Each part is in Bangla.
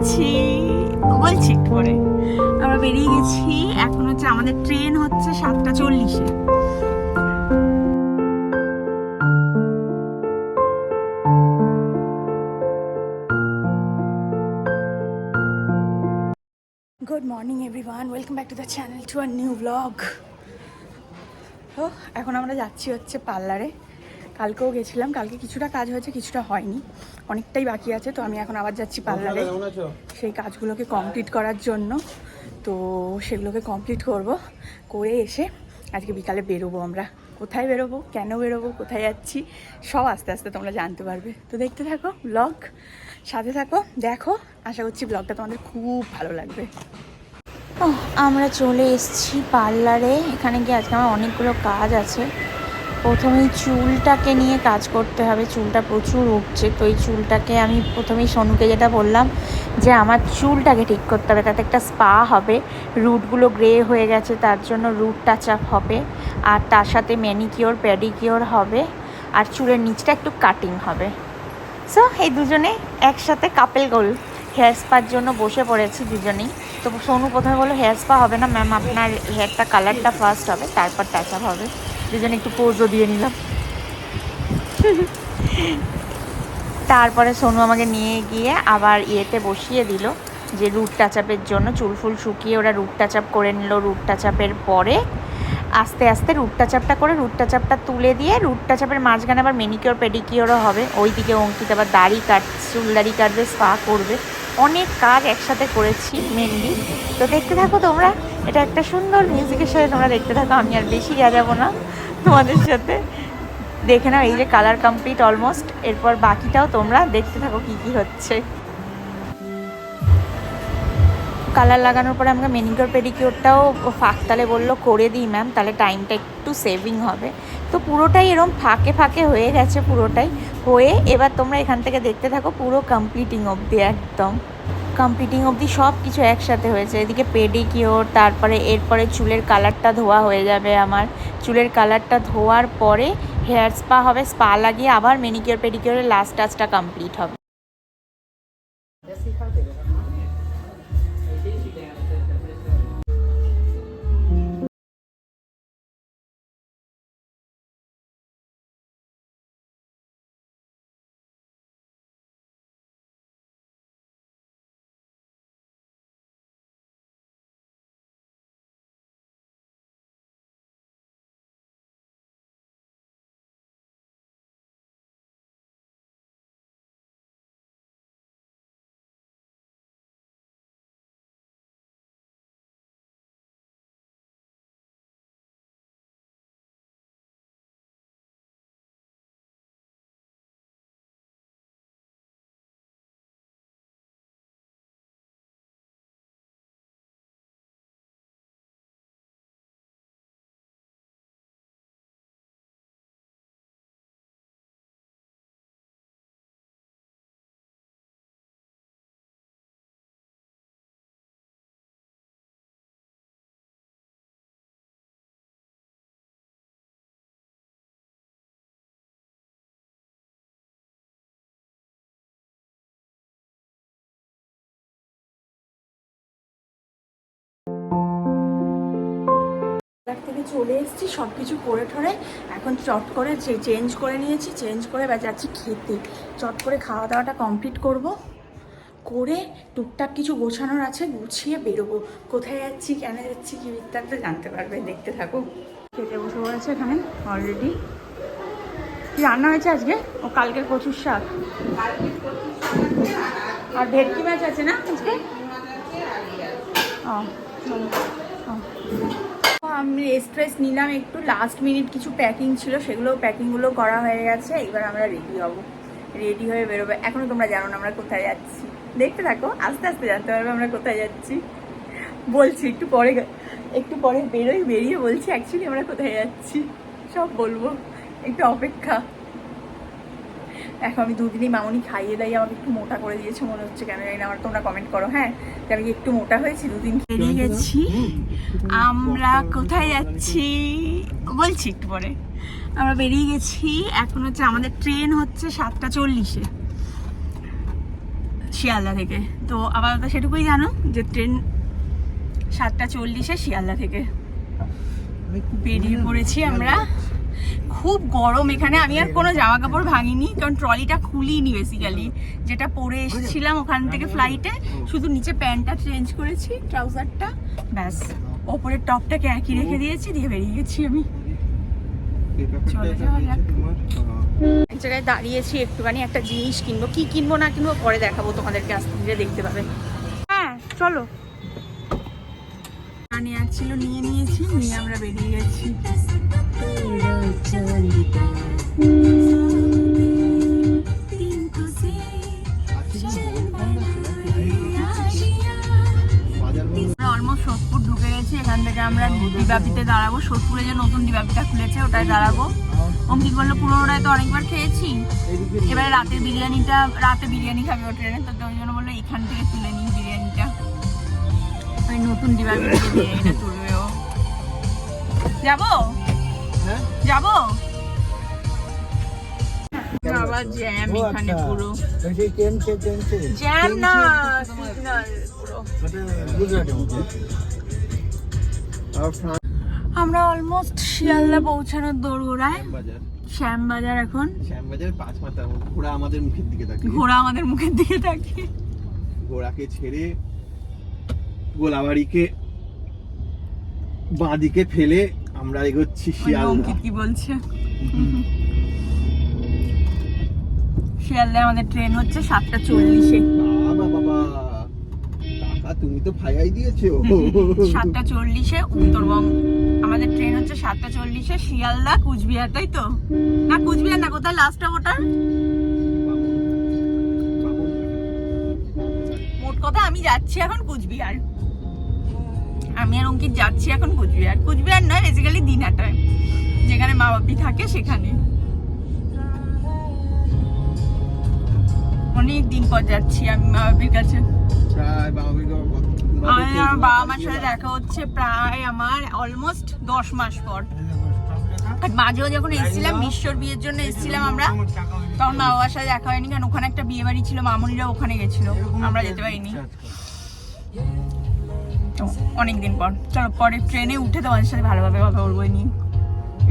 যাচ্ছি বলছি একটু পরে আমরা বেরিয়ে গেছি, এখন হচ্ছে আমাদের ট্রেন হচ্ছে সাতটা চল্লিশে। Good morning everyone welcome back to the channel to our new vlog এখন আমরা যাচ্ছি হচ্ছে পার্লারে। কালকেও গেছিলাম কালকে কিছুটা কাজ হয়েছে কিছুটা হয়নি। অনেকটাই বাকি আছে তো আমি এখন আবার যাচ্ছি পার্লারে। সেই কাজগুলোকে কমপ্লিট করার জন্য তো সেগুলোকে কমপ্লিট করব করে এসে আজকে বিকালে বেরোবো আমরা। কোথায় বেরোবো কেন বেরোবো কোথায় যাচ্ছি সব আস্তে আস্তে তোমরা জানতে পারবে। তো দেখতে থাকো ব্লগ সাথে থাকো দেখো আশা করছি ব্লগটা তোমাদের খুব ভালো লাগবে। আমরা চলে এসেছি পার্লারে এখানে গিয়ে আজকে আমার অনেকগুলো কাজ আছে। প্রথমেই চুলটাকে নিয়ে কাজ করতে হবে। চুলটা প্রচুর উঠছে তো এই চুলটাকে আমি প্রথমেই সোনুকে যেটা বললাম যে, আমার চুলটাকে ঠিক করতে হবে। তাতে একটা স্পা হবে। রুটগুলো গ্রে হয়ে গেছে। তার জন্য রুট টাচ আপ হবে। আর তার সাথে ম্যানিকিওর, প্যাডিকিওর হবে। আর চুলের নিচটা একটু কাটিং হবে। সো এই দুজনে একসাথে কাপেল গোল হেয়ার স্পার জন্য বসে পড়েছি দুজনেই। তো সোনু প্রথমে বলল, হেয়ার স্পা হবে না ম্যাম আপনার হেয়ারটা কালারটা ফার্স্ট হবে, তারপর টাচ আপ হবে। দুজনে একটু পোজও দিয়ে নিলাম। তারপরে সোনু আমাকে নিয়ে গিয়ে আবার ইয়েতে বসিয়ে দিল যে রুট টাচাপের জন্য চুল ফুল শুকিয়ে ওরা রুট টাচাপ করে নিল। রুট টাচাপের পরে আস্তে আস্তে রুট টাচাপটা করে রুট টাচাপটা তুলে দিয়ে রুট টাচাপের মাঝখানে আবার মেনিকিওর পেডিকিওরও হবে। ওইদিকে অঙ্কিত আবার দাড়ি কাট চুল দাড়ি কাটবে স্পা করবে। অনেক কাজ একসাথে করেছি মেনলি তো দেখতে থাকো তোমরা, এটা একটা সুন্দর মিউজিকের সাথে তোমরা দেখতে থাকো, আমি আর বেশি যাব না তোমাদের সাথে। দেখে নাও, এই যে কালার কমপ্লিট অলমোস্ট এরপর বাকিটাও তোমরা দেখতে থাকো কি কি হচ্ছে। কালার লাগানোর পরে আমাকে মেনিকিওর পেডিকিওরটাও ফাঁকতালে বলল, করে দিই ম্যাম তাহলে টাইমটা একটু সেভিং হবে। তো পুরোটাই এরম ফাঁকে ফাঁকে হয়ে গেছে পুরোটাই। হয়ে এবার তোমরা এখান থেকে দেখতে থাকো পুরো কমপ্লিটিং অবধি, একদম। কমপ্লিটিং অবধি সব কিছু একসাথে হয়েছে। এদিকে পেডিকিওর তারপরে এরপরে চুলের কালারটা ধোয়া হয়ে যাবে আমার। চুলের কালারটা ধোয়ার পরে হেয়ার স্পা হবে স্পা লাগিয়ে আবার মেনিকিওর পেডিকিওরের লাস্ট টাচটা কমপ্লিট হবে। পার্লার থেকে চলে এসেছি সব কিছু করে ঠরে এখন চট করে চেঞ্জ করে নিয়েছি চেঞ্জ করে যাচ্ছি খেতে। চট করে খাওয়া দাওয়াটা কমপ্লিট করব। করে টুকটাক কিছু গোছানোর আছে, গুছিয়ে বেরোবো। কোথায় যাচ্ছি, কেন যাচ্ছি, কি বৃত্তান্ত জানতে পারবে, দেখতে থাকো খেতে বসে পড়েছে এখানে অলরেডি রান্না হয়েছে আজকে? ও, কালকের কচুর শাক। আর ভেটকি মাছ আছে না আজকে? ও। আমি স্ট্রেস নিলাম একটু। লাস্ট মিনিট কিছু প্যাকিং ছিল, সেগুলো প্যাকিংগুলো করা হয়ে গেছে। এবার আমরা রেডি হব। রেডি হয়ে বেরোবে। এখনও তোমরা জানো না আমরা কোথায় যাচ্ছি। দেখতে থাকো, আস্তে আস্তে জানতে পারবে আমরা কোথায় যাচ্ছি। বলছি, একটু পরে একটু পরে বেরোই, বেরিয়ে বলছি অ্যাকচুয়ালি আমরা কোথায় যাচ্ছি? সব বলব। একটু অপেক্ষা। এখন আমি দুদিনই মামনি খাইয়ে দাইয়ে আমাকে একটু মোটা করে দিয়েছে, মনে হচ্ছে কেন জানি না, আমার তোমরা কমেন্ট করো হ্যাঁ? যে আমি একটু মোটা হয়েছি, দুদিন বেরিয়ে গেছি। আমরা কোথায় যাচ্ছি? বলছি একটু পরে। আমরা বেরিয়ে গেছি, এখন হচ্ছে আমাদের ট্রেন হচ্ছে সাতটা চল্লিশে, শিয়ালদা থেকে। তো আপাতত সেটুকুই জানো, যে ট্রেন সাতটা চল্লিশে শিয়ালদা থেকে। বেরিয়ে পড়েছি আমরা। খুব গরম এখানে। আমি আর কোনো জামা কাপড় ভাঙিনি কারণ ট্রলিটা খুলিনি বেসিক্যালি যেটা পরে এসেছিলাম ওখান থেকে ফ্লাইটে শুধু নিচে প্যান্টটা চেঞ্জ করেছি ট্রাউজারটা ব্যাস। ওপরের টপটাকে একই রেখে দিয়েছি দিয়ে বেরিয়ে গেছি আমি। চলে যাওয়া যাক। জায়গায় দাঁড়িয়েছি একটুখানি একটা জিনিস কিনবো। কি কিনবো না কিনবো পরে দেখাবো তোমাদেরকে আস্তে ধীরে দেখতে পাবে। হ্যাঁ চলো। নেওয়ার ছিল নিয়ে নিয়েছি, নিয়ে আমরা বেরিয়ে গেছি। অলমোস্ট সোদপুর ঢুকে গেছি, এখান থেকে আমরা দিবাপিতে দাঁড়াবো। সোদপুরে যে নতুন দিবাপিটা খুলেছে দাঁড়াবো। বলল তো অনেকবার খেয়েছি। এবারে রাতের বিরিয়ানিটা, রাতে বিরিয়ানি খাবে তো ওই জন্য বলল এখান থেকে তুলে নিই। ওই নতুন দিবাপিতে বিরিয়ানিটা তুলবে ও যাব? যাব? বাবা জ্যাম এখানে পুরো। জ্যাম না আমরা অলমোস্ট শিয়ালদা পৌঁছানোর দোরগোড়ায়। বাজার শ্যামবাজার এখন। শ্যামবাজার পাঁচ মধ্যে ঘোড়া আমাদের মুখের দিকে তাকিয়ে। ঘোড়া আমাদের মুখের দিকে তাকিয়ে। ঘোড়াকে ছেড়ে গোলাবাড়িকে বাঁদিকে ফেলে আমরা এগোচ্ছি শিয়ালদা। কি বলছে? শিয়ালদায় আমাদের ট্রেন হচ্ছে সাতটা চল্লিশে। বাবা বাবা টাকা তুমি তো ফাইয়াই দিয়েছ। সাতটা চল্লিশে উত্তরবঙ্গ। আমাদের ট্রেন হচ্ছে সাতটা চল্লিশে শিয়ালদা কুচবিহার তাই তো? না কুচবিহার না কোথায় লাস্ট ওটার? মোট কথা আমি যাচ্ছি এখন কুচবিহার। আমি আর অঙ্কিত যাচ্ছি এখন কুচবিহার। কুচবিহার নয় বেসিক্যালি দিনহাটায়। যেখানে মা বাপি থাকে সেখানে। অনেক দিন পর যাচ্ছি আমি মা বাপির কাছে। আমার বাবা মার সাথে দেখা হচ্ছে প্রায় আমার অলমোস্ট দশ মাস পর। আর মাঝেও যখন এসেছিলাম বিশ্বর বিয়ের জন্য এসেছিলাম আমরা তখন মা বাবার সাথে দেখা হয়নি কারণ ওখানে একটা বিয়ে বাড়ি ছিল মামুনিরা ওখানে গেছিল। আমরা যেতে পারিনি। অনেকদিন পর। চলো পরে ট্রেনে উঠে তোমাদের সাথে ভালোভাবে কথা বলব নি নিয়ে।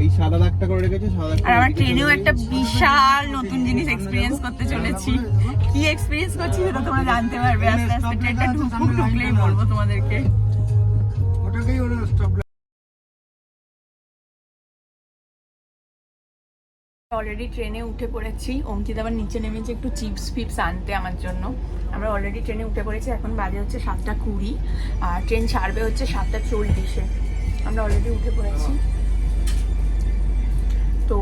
এই সাদা দাগটা করে রেখেছে? সাদা আর আমার ট্রেনেও একটা বিশাল নতুন জিনিস এক্সপিরিয়েন্স করতে চলেছি। কি এক্সপিরিয়েন্স করছি সেটা তোমরা জানতে পারবে। আস্তে আস্তে ট্রেনটা ঢুকলেই বলব তোমাদেরকে। অলরেডি ট্রেনে উঠে পড়েছি। অঙ্কিত আবার নিচে নেমেছে একটু চিপস ফিপস আনতে আমার জন্য। আমরা অলরেডি ট্রেনে উঠে পড়েছি, এখন বাজে হচ্ছে সাতটা কুড়ি। আর ট্রেন ছাড়বে হচ্ছে সাতটা চল্লিশে। আমরা অলরেডি উঠে পড়েছি। তো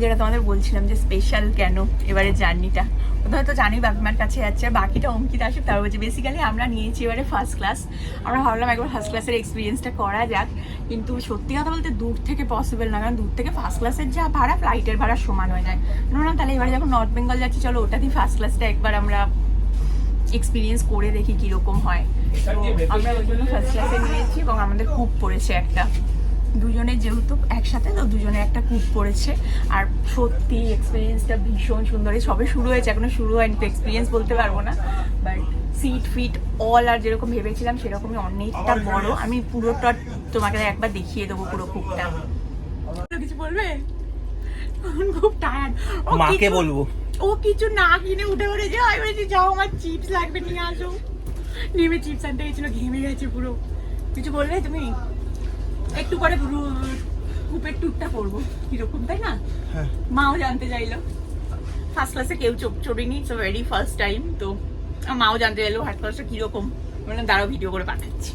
যেটা তোমাদের বলছিলাম যে স্পেশাল কেন এবারে জার্নিটা হয়তো জানি বাপিমার কাছে যাচ্ছে আর বাকিটা অঙ্কিত আসুক তার বলছে বেসিক্যালি আমরা নিয়েছি এবারে ফার্স্ট ক্লাস আমরা ভাবলাম একবার ফার্স্ট ক্লাসের এক্সপিরিয়েন্সটা করা যাক কিন্তু সত্যি কথা বলতে দূর থেকে পসিবল না কারণ দূর থেকে ফার্স্ট ক্লাসের যা ভাড়া ফ্লাইটের ভাড়া সমান হয়ে যায়। না তাহলে এবারে যখন নর্থ বেঙ্গল যাচ্ছি চলো ওটাতেই ফার্স্ট ক্লাসটা একবার আমরা এক্সপিরিয়েন্স করে দেখি কীরকম হয়। তো আমরা ওই জন্য ফার্স্ট ক্লাসে নিয়েছি এবং আমাদের খুব পড়েছে একটা। দুজনে যেহেতু একসাথে তো দুজনে একটা কূপ পড়েছে। আর সত্যি এক্সপিরিয়েন্সটা ভীষণ সুন্দর। সবে শুরু হয়েছে এখনও শুরু হয়নি তো এক্সপিরিয়েন্স বলতে পারব না। বাট সিট ফিট অল আর যেরকম ভেবেছিলাম সেরকমই অনেকটা বড়। আমি পুরোটা তোমাকে একবার দেখিয়ে দেবো পুরো কূপটা কিছু বলবে? খুব টায়ার্ড মাকে বলব। ও কিছু না কিনে উঠে পড়েছে। আমি বলেছি যাও আমার চিপস লাগবে নিয়ে আসো। নেমে চিপস আনতে গেছিল ঘেমে গেছে পুরো। কিছু বলবে তুমি? একটু পরে পুরো কূপের ট্যুরটা করব কীরকম তাই না? হ্যাঁ। মাও জানতে চাইলো। ফার্স্ট ক্লাসে কেউ চোখ চড়িনি ইটস ভেরি ফার্স্ট টাইম তো মাও জানতে চাইলো ফার্স্ট ক্লাসটা কীরকম। মানে দাঁড়াও ভিডিও করে পাঠাচ্ছি।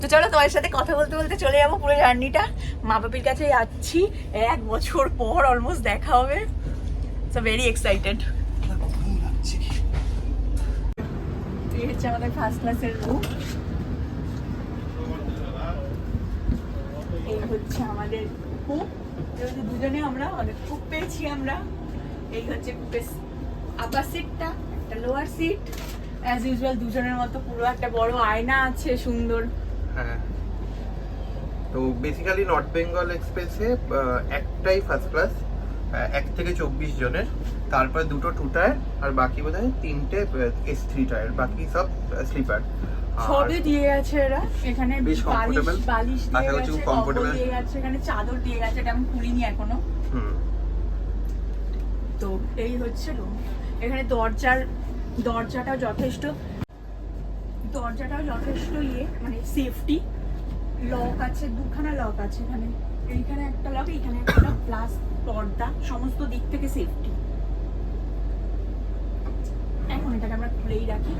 তো চলো তোমার সাথে কথা বলতে বলতে চলে যাব পুরো জার্নিটা। মা বাপির কাছে যাচ্ছি এক বছর পর অলমোস্ট দেখা হবে। সো ভেরি এক্সাইটেড এই হচ্ছে আমাদের ফার্স্ট ক্লাসের রুম হচ্ছে আমাদের কূপ দুজনে আমরা অনেক কূপ পেয়েছি আমরা। এই হচ্ছে কূপের আপার সিটটা একটা লোয়ার সিট অ্যাজ ইউজুয়াল দুজনের মতো পুরো একটা বড় আয়না আছে, সুন্দর। হ্যাঁ। তো বেসিক্যালি নর্থ বেঙ্গল এক্সপ্রেসে একটাই ফার্স্ট ক্লাস এক থেকে চব্বিশ জনের। তারপরে দুটো টু টায়ার আর বাকি বোধ হয় তিনটে এস থ্রি টায়ার বাকি সব স্লিপার সবই দিয়ে গেছে এরা। এখানে বেশ বালিশ বালিশ দিয়ে গেছে খুব কম্বল দিয়ে গেছে এখানে চাদর দিয়ে গেছে এটা আমি খুলিনি এখনও। তো এই হচ্ছে রুম এখানে দরজার দরজাটাও যথেষ্ট দরজাটাও যথেষ্ট ইয়ে মানে সেফটি লক আছে দুখানা লক আছে এখানে। এইখানে একটা লক এইখানে একটা প্লাস পর্দা সমস্ত দিক থেকে সেফটি এখন এটাকে আমরা খুলেই রাখি।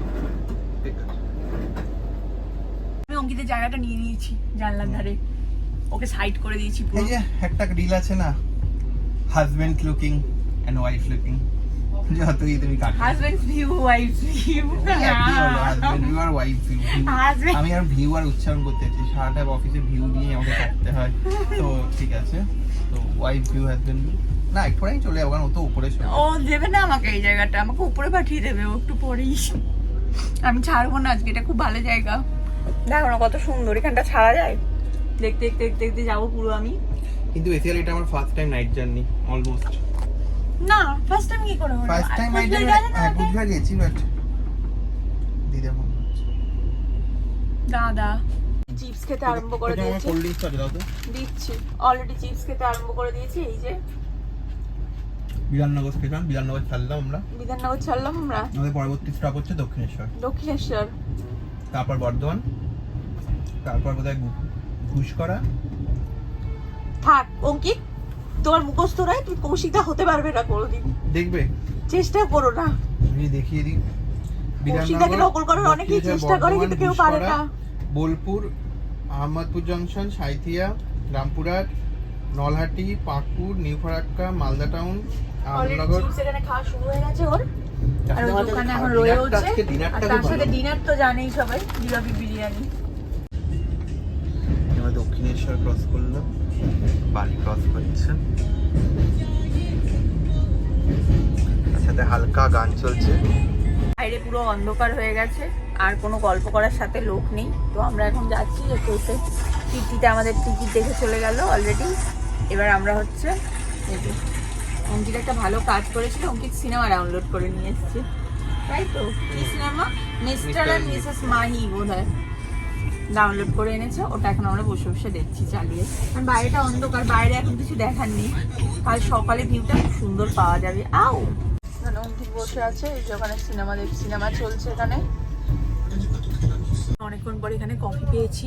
আমি অঙ্কিতের জায়গাটা নিয়ে নিয়েছি জানলার ধারে। ওকে সাইড করে দিয়েছি পুরো। এই যে একটা রিল আছে না? Husband looking and wife looking যতই তুমি কাটো। Husband view wife view husband view আর ওয়াইফ ভিউ আমি আর ভিউ আর উচ্চারণ করতে চাই সারাটা অফিসে ভিউ নিয়ে আমাকে কাটতে হয়। তো ঠিক আছে। তো ওয়াইফ ভিউ হাজবেন্ড ভিউ না একটু পরেই চলে যাব কারণ ও তো উপরে চলে ও দেবে না আমাকে এই জায়গাটা আমাকে উপরে পাঠিয়ে দেবে ও একটু পরেই। আমি ছাড়বো না আজকে এটা খুব ভালো জায়গা। দেখো না কত সুন্দর এখানটা ছাড়া যায়? দেখতে দেখতে দেখতে দেখতে যাব পুরো আমি। কিন্তু বেসিক্যালি এটা আমার first time night journey almost না ফার্স্ট টাইম কি করে হলো? ফার্স্ট টাইম নাইট জার্নি হ্যাঁ? বুধবার গেছি বাট দিদা ফোন দাদা চিপস খেতে আরম্ভ করে দিয়েছি। দিচ্ছি। অলরেডি চিপস খেতে আরম্ভ করে দিয়েছি এই যে। বিধাননগর স্টেশন বিধাননগর ছাড়লাম আমরা। বিধাননগর ছাড়লাম আমরা। আমাদের পরবর্তী স্টপ হচ্ছে দক্ষিণেশ্বর। দক্ষিণেশ্বর। তারপর বর্ধমান তারপর বোধহয় ঘুষকরা থাক অঙ্কিত তোমার মুখস্থ নয় তুমি কৌশিকদা হতে পারবে না কোনোদিন। দেখবে? চেষ্টা করো না। আমি দেখিয়ে দিই। কৌশিকদাকে নকল করার অনেকেই চেষ্টা করে কিন্তু কেউ পারে না। Bolpur Ahmadpur junction Sainthia Rampurhat Nalhati Pakur new Farakka Malda town already Ahmednagar খাওয়া শুরু হয়ে গেছে ওর। আর ওর দোকানে এখন রয়ে ডিনারটা আর তার সাথে ডিনার তো জানেই সবাই জিলাপি বিরিয়ানি। আমরা দক্ষিণেশ্বর ক্রস করলাম বালি ক্রস করছে। সাথে হালকা গান চলছে। বাইরে পুরো অন্ধকার হয়ে গেছে আর কোনো গল্প করার সাথে লোক নেই। তো আমরা এখন যাচ্ছি একটু এসে টিকিটে আমাদের টিকিট দেখে চলে গেল অলরেডি এবার আমরা হচ্ছে যে, অঙ্কিত একটা ভালো কাজ করেছিল অঙ্কিত সিনেমা ডাউনলোড করে নিয়ে এসেছে। তাই তো? কি cinema mister and missus Mahi বোধ হয় ডাউনলোড করে এনেছে। ওটা এখন আমরা বসে বসে দেখছি চালিয়ে। কারণ বাইরেটা অন্ধকার বাইরে এখন কিছু দেখার নেই। কাল সকালে ভিউটা খুব সুন্দর পাওয়া যাবে। আও এখানে অঙ্কিত বসে আছে এই যে ওখানে সিনেমা দেখ সিনেমা চলছে এখানে। অনেকক্ষণ পর এখানে কফি পেয়েছি।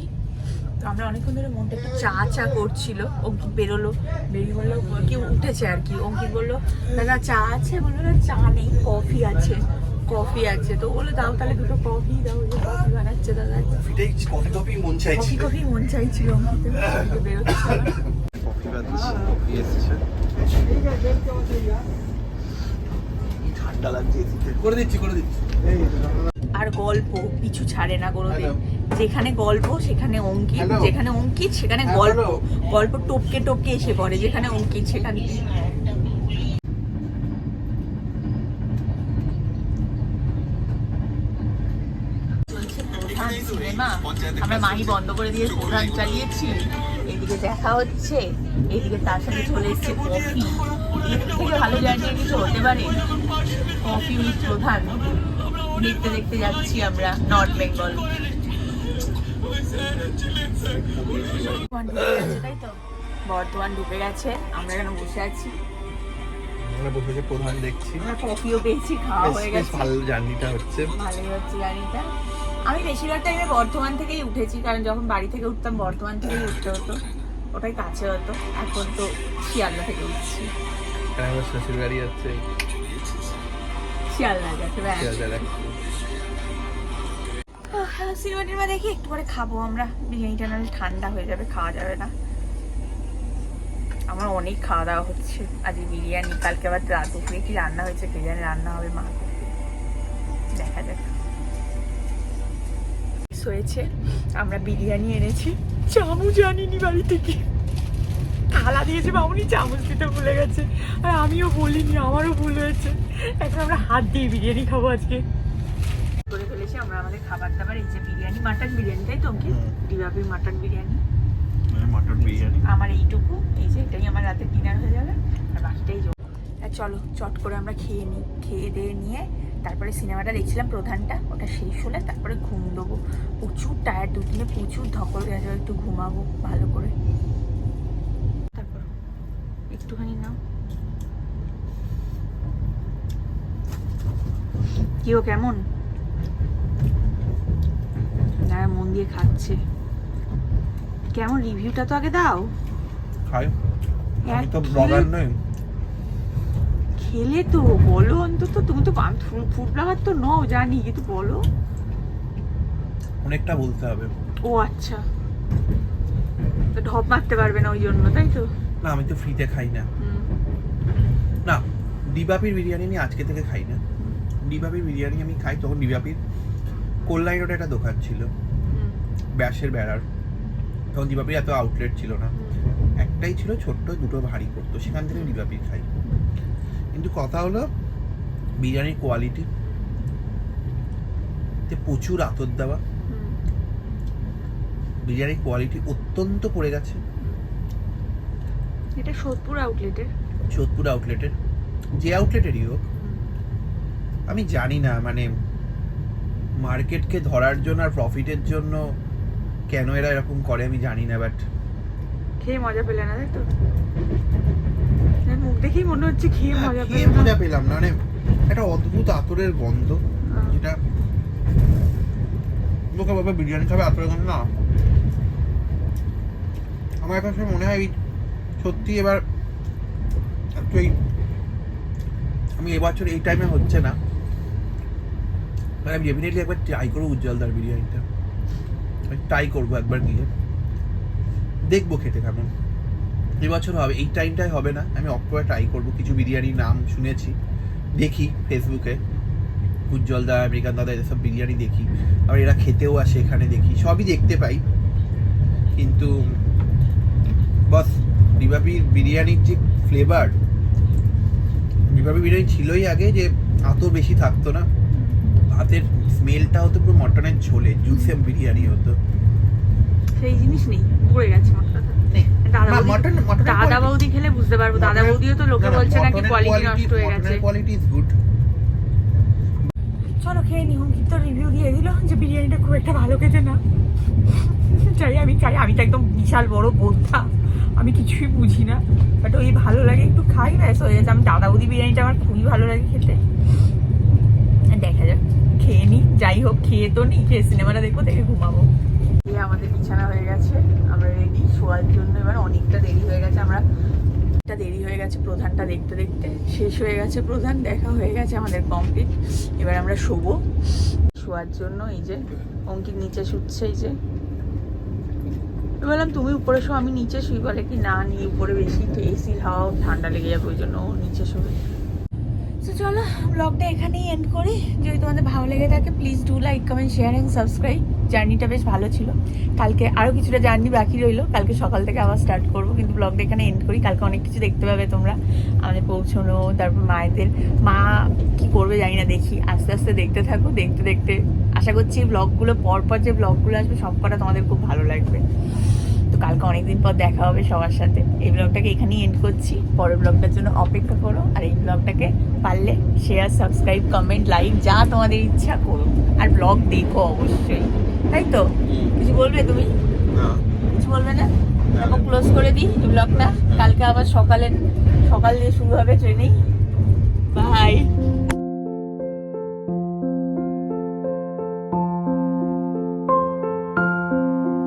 তো আমরা অনেকক্ষণ ধরে মনটা একটু চা চা করছিল। অঙ্কিত বেরোলো বেরিয়ে বলল কেউ উঠেছে আর কি। অঙ্কিত বলল দাদা চা আছে? বলল না চা নেই কফি আছে কফি আছে। তো বলল দাও তাহলে দুটো কফি দাও যে কফি বানাচ্ছে দাদা। কফি কফি মন কফি কফি মন চাইছিল অঙ্কিত। বেরোচ্ছে কফি বানাচ্ছি কফি এসছে। ঠান্ডা লাগছে করে দিচ্ছি করে দিচ্ছি। আর গল্প পিছু ছাড়ে না কোনোদিন। যেখানে গল্প সেখানে অঙ্কিত যেখানে অঙ্কিত সেখানে হ্যাঁ, গল্প। গল্প টপকে টপকে এসে পড়ে যেখানে অঙ্কিত সেখানে। সিনেমা আমরা মাহি বন্ধ করে দিয়ে প্রধান চালিয়েছি। এদিকে দেখা হচ্ছে এদিকে তার সাথে চলে এসছে কফি। এর থেকে ভালো জার্নি কিছু হতে পারে। কফি উইথ প্রধান। দেখতে দেখতে যাচ্ছি আমরা নর্থ বেঙ্গল। তাই তো বর্ধমান ঢুকে গেছে আমরা এখানে বসে আছি। আমরা বসে বসে প্রধান দেখছি। কফিও পেয়েছি খাওয়া হয়ে গেছে। ভালো জার্নিটা হচ্ছে। ভালোই হচ্ছে গাড়িটা আমি বেশিরভাগ টাইমে বর্ধমান থেকেই উঠেছি কারণ যখন বাড়ি থেকে উঠতাম বর্ধমান থেকেই উঠতে হতো। ওটাই কাছে হতো। এখন তো শিয়ালদা থেকে উঠছি। এখানে আমার শ্বশুর বাড়ি আছে শিয়ালদা গেছে শিয়ালদা রাখছি। সিনেমা টিনেমা দেখি একটু পরে খাব আমরা। বিরিয়ানিটা নাহলে ঠান্ডা হয়ে যাবে, খাওয়া যাবে না। আমার অনেক খাওয়া দাওয়া হচ্ছে। আজ বিরিয়ানি, কালকে আবার রাত দুপুরে কি রান্না হয়েছে কে জানে, রান্না হবে মা। দেখা যাক। হয়েছে, আমরা বিরিয়ানি এনেছি। চামচ আনিনি বাড়ি থেকে। থালা দিয়েছে বাবুনি, চামচ দিতে ভুলে গেছে। আর আমিও বলিনি, আমারও ভুল হয়েছে। এখন আমরা হাত দিয়ে বিরিয়ানি খাব আজকে। আমাদের খাবার দাবার এই যে বিরিয়ানি মাটন বিরিয়ানি তাই তো কি। ডিবাবি মাটন বিরিয়ানি। মটন বিরিয়ানি। আমার এইটুকু এই যে এটাই আমার রাতের ডিনার হয়ে যাবে আর বাকিটাই আর চলো চট করে আমরা খেয়ে নিই খেয়ে দিয়ে নিয়ে তারপরে সিনেমাটা দেখছিলাম প্রধানটা ওটা শেষ হলে তারপরে ঘুম দেবো। প্রচুর টায়ার দুদিনে প্রচুর ধকল গেছে একটু ঘুমাবো ভালো করে। তারপর একটুখানি নাও। কি ও কেমন? দাঁড়া মন দিয়ে খাচ্ছে। কেমন রিভিউটা তো আগে দাও। খাই। আমি তো ব্লগার নই। খেলে তো বলো অন্তত তুমি তো ফুড ব্লগার তো নও জানি কিন্তু বলো। অনেকটা বলতে হবে। ও আচ্ছা। ঢপ মারতে পারবে না ওই জন্য তাই তো? না আমি তো ফ্রিতে খাই না। না ডিবাপির বিরিয়ানি আমি আজকে থেকে খাই না। ডিবাপির বিরিয়ানি আমি খাই তখন ডিবাপির কল্যাণ রোডে একটা দোকান ছিল। ব্যাসের বেড়ার। তখন ডিবাপির এত আউটলেট ছিল না। একটাই ছিল ছোট্ট দুটো ভারী করতো সেখান থেকে ডিবাপির খাই। কিন্তু কথা হলো বিরিয়ানির কোয়ালিটি প্রচুর আতর দেওয়া। বিরিয়ানির কোয়ালিটি অত্যন্ত পড়ে গেছে। এটা সোদপুর আউটলেটের যোধপুর আউটলেটের যে আউটলেটেরই হোক। আমি জানি না মানে মার্কেটকে ধরার জন্য আর প্রফিটের জন্য কেন এরা এরকম করে আমি জানি না বাট খেয়ে মজা পেলে না তো। মুখ দেখেই মনে হচ্ছে খেয়ে মজা হ্যাঁ, খেয়ে মজা পেলাম না মানে একটা অদ্ভুত আতরের গন্ধ আহ, যেটা লোকে বাবা বিরিয়ানি খাবে আতরের গন্ধ না। আমার কাছে মনে হয় সত্যি এবার একটু এই আমি এবছর এই টাইমে হচ্ছে না আমি ডেফিনেটলি একবার ট্রাই করব উজ্জ্বলদার বিরিয়ানিটা। ট্রাই করব একবার গিয়ে। দেখব খেতে কেমন। এবছর হবে, এই টাইমটাই হবে না। আমি অক্টোবরে ট্রাই করব। কিছু বিরিয়ানির নাম শুনেছি। দেখি ফেসবুকে। উজ্জ্বল দা আমেরিকান দাদা এদের সব বিরিয়ানি দেখি। আর এরা খেতেও আসে এখানে দেখি। সবই দেখতে পাই। কিন্তু বস রিভাবির বিরিয়ানির যে ফ্লেভার রিভাবি বিরিয়ানি ছিলই আগে যে এত বেশি থাকতো না। ভাতের স্মেলটা হতো পুরো মটনের ঝোলে জুসে বিরিয়ানি হতো। সেই জিনিস নেই পড়ে গেছে মোট কথা দাদা বৌদি- মটন মটন দাদা বৌদি খেলে বুঝতে পারব দাদা বৌদিও তো লোকে বলছে নাকি কোয়ালিটি নষ্ট হয়ে গেছে। কোয়ালিটি ইজ গুড চলো খেয়ে নি অঙ্কিত তো রিভিউ দিয়ে দিল যে বিরিয়ানিটা খুব একটা ভালো খেতে না। চাই আমি চাই আমি তো একদম বিশাল বড় বোদ্ধা আমি কিছুই বুঝি না। বাট ওই ভালো লাগে একটু খাই ব্যাস হয়ে গেছে। আমি দাদা বৌদি বিরিয়ানিটা আমার খুবই ভালো লাগে খেতে। দেখা যাক। খেয়ে নি, যাই হোক, খেয়ে তো নি খেয়ে সিনেমাটা দেখব, দেখে ঘুমাবো। আমাদের বিছানা হয়ে গেছে, আমরা রেডি শোয়ার জন্য এবার অনেকটা দেরি হয়ে গেছে, আমরা একটা দেরি হয়ে গেছে প্রধানটা দেখতে দেখতে। শেষ হয়ে গেছে প্রধান, দেখা হয়ে গেছে আমাদের কমপ্লিট এবার আমরা শোবো। শোয়ার জন্য এই যে, অঙ্কিত নিচে শুচ্ছে, এই যে। বললাম, তুমি উপরে শো, আমি নিচে শুই। বলে কি, না নিয়ে উপরে বেশি তো এসির হাওয়া, ঠান্ডা লেগে যাবে, ওই জন্য ও নিচে শোবে। তো চলো ব্লগটা এখানেই এন্ড করি। যদি তোমাদের ভালো লেগে থাকে please do like comment share and subscribe জার্নিটা বেশ ভালো ছিল। কালকে আরও কিছুটা জার্নি বাকি রইল। কালকে সকাল থেকে আবার স্টার্ট করব, কিন্তু ব্লগটা এখানে এন্ড করি। কালকে অনেক কিছু দেখতে পাবে তোমরা। আমাদের পৌঁছানো, তারপর মায়েদের, মা কি করবে জানি না, দেখি। আস্তে আস্তে দেখতে থাকো, দেখতে দেখতে। আশা করছি ব্লগগুলো পরপর যে ব্লগগুলো আসবে সব কটা তোমাদের খুব ভালো লাগবে। তো কালকে অনেকদিন পর দেখা হবে সবার সাথে। এই ব্লগটাকে এখানেই এন্ড করছি। পরের ব্লগটার জন্য অপেক্ষা করো। আর এই ব্লগটাকে পারলে শেয়ার সাবস্ক্রাইব কমেন্ট লাইক যা তোমাদের ইচ্ছা করো। আর ব্লগ দেখো অবশ্যই। তাই তো? কিছু বলবে তুমি? কিছু বলবে না? তারপর ক্লোজ করে দিই এই ব্লগটা কালকে আবার সকালে সকাল দিয়ে শুরু হবে ট্রেনিং বাই